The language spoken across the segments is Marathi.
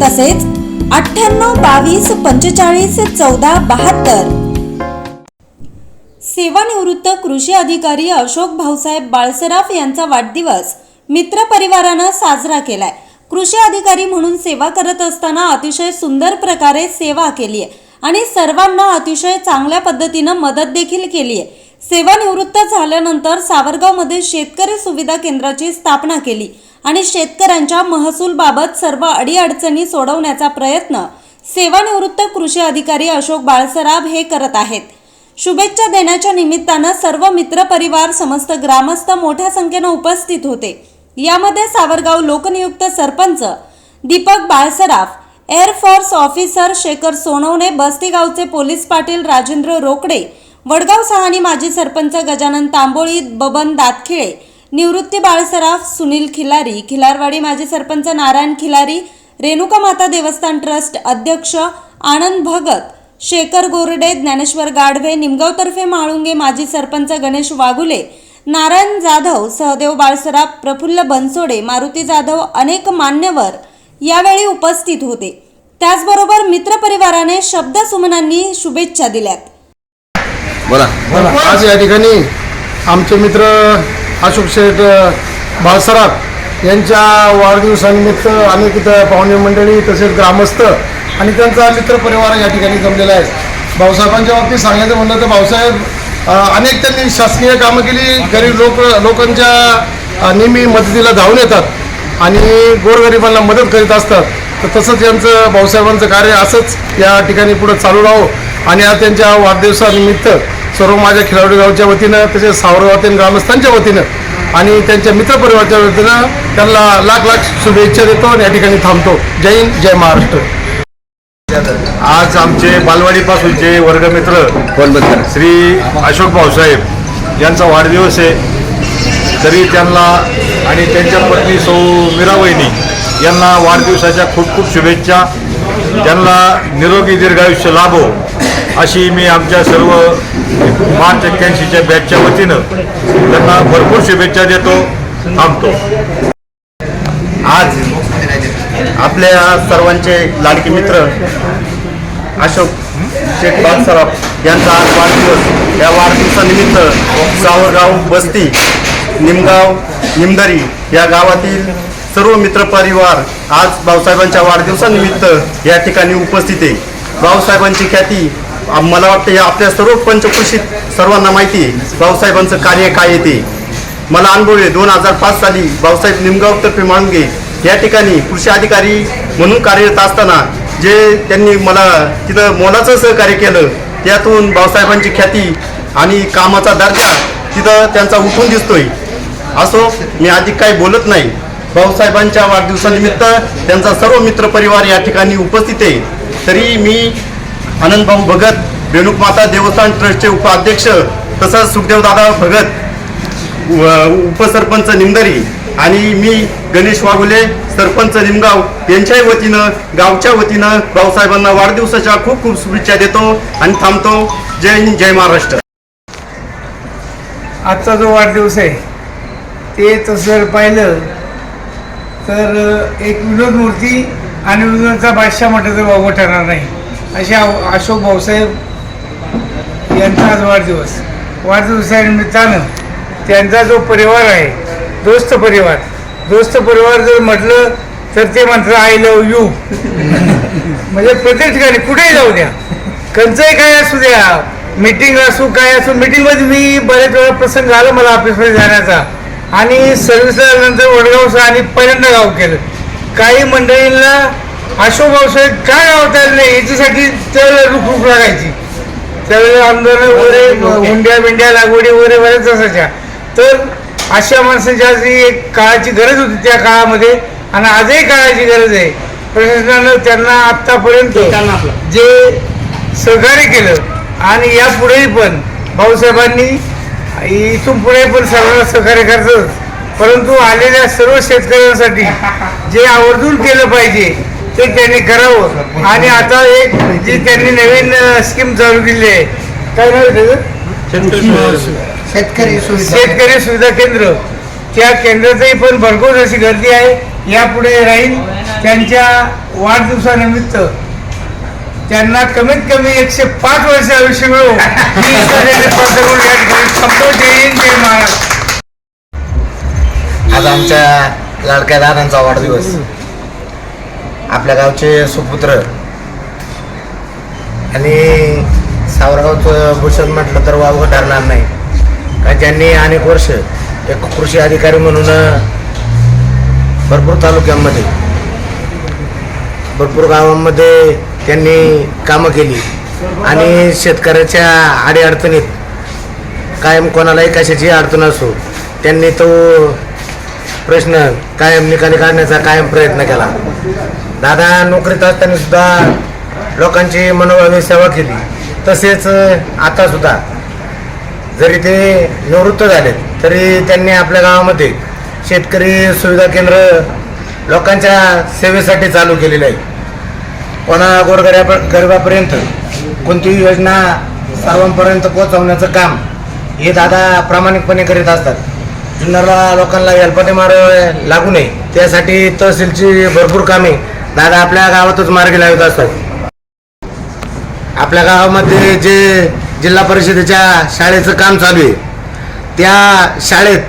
तसेच अठ्ठ्याण्णव बावीस पंचेचाळीस चौदा बहात्तर. सेवानिवृत्त कृषी अधिकारी अशोक भाऊसाहेब बाळसराफ यांचा वाढदिवस मित्र परिवारानं साजरा केलाय. कृषी अधिकारी म्हणून सेवा करत असताना अतिशय सुंदर प्रकारे सेवा केली आहे आणि सर्वांना अतिशय चांगल्या पद्धतीनं मदत देखील केली आहे सेवानिवृत्त झाल्यानंतर सावरगावमध्ये शेतकरी सुविधा केंद्राची स्थापना केली आणि शेतकऱ्यांच्या महसूलबाबत सर्व अडीअडचणी सोडवण्याचा प्रयत्न सेवानिवृत्त कृषी अधिकारी अशोक बाळसराब हे करत आहेत. शुभेच्छा देण्याच्या निमित्तानं सर्व मित्रपरिवार समस्त ग्रामस्थ मोठ्या संख्येनं उपस्थित होते. यामध्ये सावरगाव लोकनियुक्त sarpanch Deepak Balsaraf air force officer Shekhar Sonawane बस्तीगावचे police पाटील राजेंद्र रोकडे वडगाव सहानी माजी सरपंच गजानन तांबोळी बबन दातखिळे निवृत्ती बाळसराफ सुनील खिलारी खिलारवाडी माजी सरपंच नारायण खिलारी रेणुका माता देवस्थान ट्रस्ट अध्यक्ष आनंद भगत शेखर गोरडे ज्ञानेश्वर गाढवे निमगावतर्फे म्हाळुंगे माजी सरपंच गणेश वाघुले नारायण जाधव सहदेव बाळसराफ प्रफुल्ल बनसोडे मारुती जाधव अनेक मान्यवर यावेळी उपस्थित होते. त्याचबरोबर मित्रपरिवाराने शब्दसुमनांनी शुभेच्छा दिल्यात. बोला. आज या ठिकाणी आमचे मित्र अशोक शेठ बाळसराफ यांच्या वाढदिवसानिमित्त आम्ही तिथं पाहुणे मंडळी तसेच ग्रामस्थ आणि त्यांचा मित्र परिवार या ठिकाणी जमलेला आहे. भाऊसाहेबांच्या बाबतीत सांगायचं म्हणलं तर भाऊसाहेब अनेक त्यांनी शासकीय कामं केली. गरीब लोक लोकांच्या नेहमी मदतीला धावून येतात आणि गोरगरिबांना मदत करीत असतात. तर तसंच यांचं भाऊसाहेबांचं कार्य असंच या ठिकाणी पुढं चालू राहो आणि आज त्यांच्या वाढदिवसानिमित्त सर्व माझ्या खिलाडू गावच्या वतीनं तसेच सावरगावातील ग्रामस्थांच्या वतीनं आणि त्यांच्या मित्रपरिवाराच्या वतीनं त्यांना लाख लाख शुभेच्छा देतो आणि या ठिकाणी थांबतो. जय हिंद जय महाराष्ट्र. आज आमचे बालवाडीपासूनचे वर्गमित्र श्री अशोक भाऊसाहेब यांचा वाढदिवस आहे. तरी त्यांना आणि त्यांच्या पत्नी सौ मीरावहिनी यांना वाढदिवसाच्या खूप खूप शुभेच्छा. त्यांना निरोगी दीर्घायुष्य लाभो. अशी मी आमच्या सर्व मार्च एक्क्याऐंशीच्या बॅचच्या वतीनं त्यांना भरपूर शुभेच्छा देतो थांबतो. आज आपल्या सर्वांचे लाडके मित्र अशोक शेख बागसराफ यांचा आज वाढदिवस. या वाढदिवसानिमित्त सावरगाव बस्ती निमगाव निमदरी या गावातील सर्व मित्रपरिवार आज भाऊसाहेबांच्या वाढदिवसानिमित्त या ठिकाणी उपस्थित आहे. भाऊसाहेबांची ख्याती मला वाटतं या आपल्या सर्व पंचकृषीत सर्वांना माहिती आहे भाऊसाहेबांचं कार्य काय येते मला अनुभव आहे दोन हजार पाच साली भाऊसाहेब निमगावतर्फे माणगे या ठिकाणी कृषी अधिकारी म्हणून कार्यरत असताना जे त्यांनी मला तिथं मोलाचं सहकार्य केलं त्यातून भाऊसाहेबांची ख्याती आणि कामाचा दर्जा तिथं त्यांचा उठून दिसतोय. असो मी अधिक काही बोलत नाही. भाऊसाहेबांच्या वाढदिवसानिमित्त त्यांचा सर्व मित्रपरिवार या ठिकाणी उपस्थित आहे. तरी मी आनंद भाऊ भगत रेणुक माता देवस्थान ट्रस्टचे उपाध्यक्ष तसंच सुखदेवदादा भगत उपसरपंच निमदरी आणि मी गणेश वाघुले सरपंच निमगाव यांच्याही वतीनं गावच्या वतीनं भाऊसाहेबांना वाढदिवसाच्या खूप खूप शुभेच्छा देतो आणि थांबतो. जय हिंद जय महाराष्ट्र. आजचा जो वाढदिवस आहे ते तसं जर पाहिलं तर एक विनोद मूर्ती आणि विनोदचा बादशाह म्हटलं तर वावं ठरणार नाही. असे अशोक भाऊसाहेब यांचा आज वाढदिवस. वाढदिवसाच्या निमित्तानं त्यांचा जो परिवार आहे दोस्त परिवार दोस्त परिवार जर म्हटलं तर ते म्हणतात आय लव यू म्हणजे प्रत्येक ठिकाणी कुठेही जाऊ द्या. कंचही काय असू द्या मीटिंग असू काय असू मीटिंगमध्ये मी बरेच वेळा प्रसंग आला मला ऑफिसमध्ये जाण्याचा. आणि सर्व्हिसला नंतर वडगावसा आणि पहिल्यांदा गाव केलं. काही मंडळींना अशोक भाऊसाहेब काय गाव तयार नाही याच्यासाठी त्यावेळेला रुख रुख लागायची. त्यावेळेला आंदोलन वगैरे हुंड्या बिंड्या लागवडी वगैरे बऱ्याच असायच्या. तर अशा माणसाची आज ही एक काळाची गरज होती त्या काळामध्ये आणि आजही काळाची गरज आहे. प्रशासनानं त्यांना आतापर्यंत जे सहकार्य केलं आणि यापुढेही पण भाऊसाहेबांनी इथून पुढे पण सर्वांना सहकार्य करतात परंतु आलेल्या सर्व शेतकऱ्यांसाठी जे आवर्जून केलं पाहिजे ते त्यांनी करावं. आणि आता एक जी त्यांनी नवीन स्कीम चालू केली आहे. काय नाव आहे त्याचं? शेतकरी सुविधा केंद्र. त्या केंद्रातही पण भरपूर अशी गर्दी आहे. यापुढे राहील त्यांच्या वाढदिवसानिमित्त. त्यांना कमीत कमी एकशे पाच वर्ष आयुष्य मिळो आज आमच्या लाडक्या दादांचा वाढदिवस. आपल्या गावचे सुपुत्र. आणि सावरगावचं भूषण म्हटलं तर वावग ठरणार नाही. का ज्यांनी अनेक वर्ष एक कृषी अधिकारी म्हणून भरपूर तालुक्यांमध्ये भरपूर गावांमध्ये त्यांनी कामं केली. आणि शेतकऱ्याच्या आडीअडचणीत कायम कोणालाही कशाची अडचण असो त्यांनी तो प्रश्न कायम निकाली काढण्याचा कायम प्रयत्न केला. दादा नोकरीत असताना सुद्धा लोकांची मनोभावी सेवा केली. तसेच आता सुद्धा जरी ते निवृत्त झाले तरी त्यांनी आपल्या गावामध्ये शेतकरी सुविधा केंद्र लोकांच्या सेवेसाठी चालू केलेलं आहे. कोणा गोरगऱ्या गरिबापर्यंत कोणतीही योजना सर्वांपर्यंत पोहोचवण्याचं काम हे दादा प्रामाणिकपणे करीत असतात. जुन्नरला लोकांना हेलपाटे मार लागू नये त्यासाठी तहसीलची भरपूर कामे दादा आपल्या गावातच मार्गी लावत असतात. आपल्या गावामध्ये जे जिल्हा परिषदेच्या शाळेचं काम चालू आहे त्या शाळेत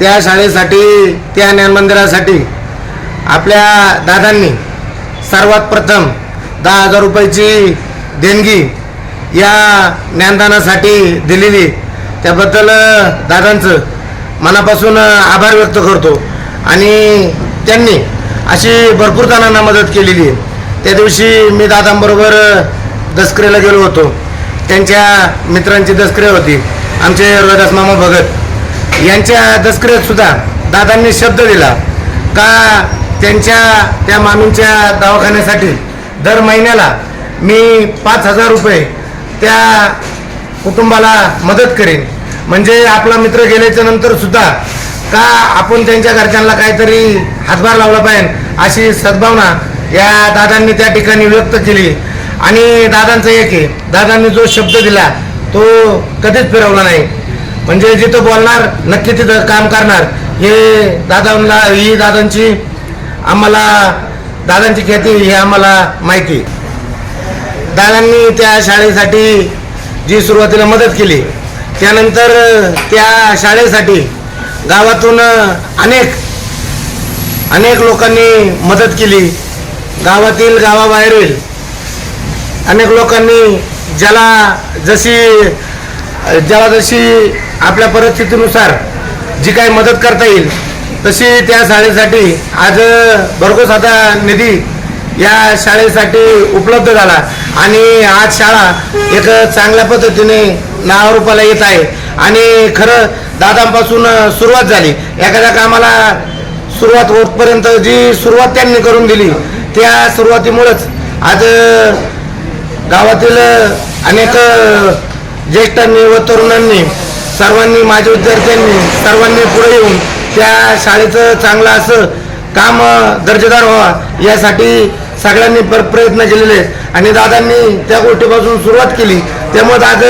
त्या शाळेसाठी त्या ज्ञान मंदिरासाठी आपल्या दादांनी सर्वात प्रथम दहा हजार रुपयाची देणगी या ज्ञानदानासाठी दिलेली त्याबद्दल दादांचं मनापासून आभार व्यक्त करतो आणि त्यांनी अशी भरपूर जणांना मदत केलेली आहे. त्या दिवशी मी दादांबरोबर दसकरेला गेलो होतो. त्यांच्या मित्रांची दसकरे होती. आमचे रोहिदास मामा भगत. यांच्या दसकरेत सुद्धा दादांनी शब्द दिला का त्यांच्या त्या मामींच्या दवाखान्यासाठी दर महिन्याला मी पाच हजार रुपये त्या कुटुंबाला मदत करेन. म्हणजे आपला मित्र गेल्याच्यानंतर सुद्धा का आपण त्यांच्या घरच्यांना काहीतरी हातभार लावला पाहिजे? अशी सद्भावना या दादांनी त्या ठिकाणी व्यक्त केली. आणि दादांचं एक आहे दादांनी जो शब्द दिला तो कधीच फिरवला नाही. म्हणजे जिथं बोलणार नक्की तिथं काम करणार. हे दादांना ही दादांची आम्हाला दादांची ख्याती ही आम्हाला माहिती. दादांनी त्या शाळेसाठी जी सुरुवातीला मदत केली त्यानंतर त्या शाळेसाठी गावातून अनेक अनेक लोकांनी मदत केली. गावातील गावाबाहेरील अनेक लोकांनी ज्याला जशी ज्याला जशी आपल्या परिस्थितीनुसार जी काही मदत करता येईल तशी त्या शाळेसाठी आज भरघोस आता निधी या शाळेसाठी उपलब्ध झाला. आणि आज शाळा एक चांगल्या पद्धतीने नावारूपाला येत आहे. आणि खरं दादांपासून सुरुवात झाली. एखाद्या कामाला सुरुवात होतपर्यंत जी सुरुवात त्यांनी करून दिली त्या सुरुवातीमुळंच आज गावातील अनेक ज्येष्ठांनी व तरुणांनी सर्वांनी माझ्या विद्यार्थ्यांनी सर्वांनी पुढे येऊन त्या शाळेचं चांगलं असं काम दर्जेदार व्हावा यासाठी सगळ्यांनी प्रयत्न केलेले आहेत. आणि दादांनी त्या गोष्टीपासून सुरुवात केली. त्यामुळे आज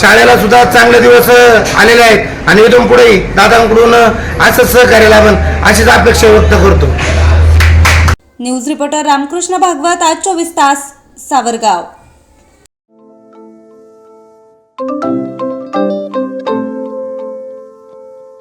शाळेला सुद्धा चांगले दिवस आलेले आहेत. आणि इथून पुढेही दादांकडून असंच सहकार्याला आपण अशीच अपेक्षा व्यक्त करतो. न्यूज रिपोर्टर रामकृष्ण भागवत आज चोवीस तास सावरगाव.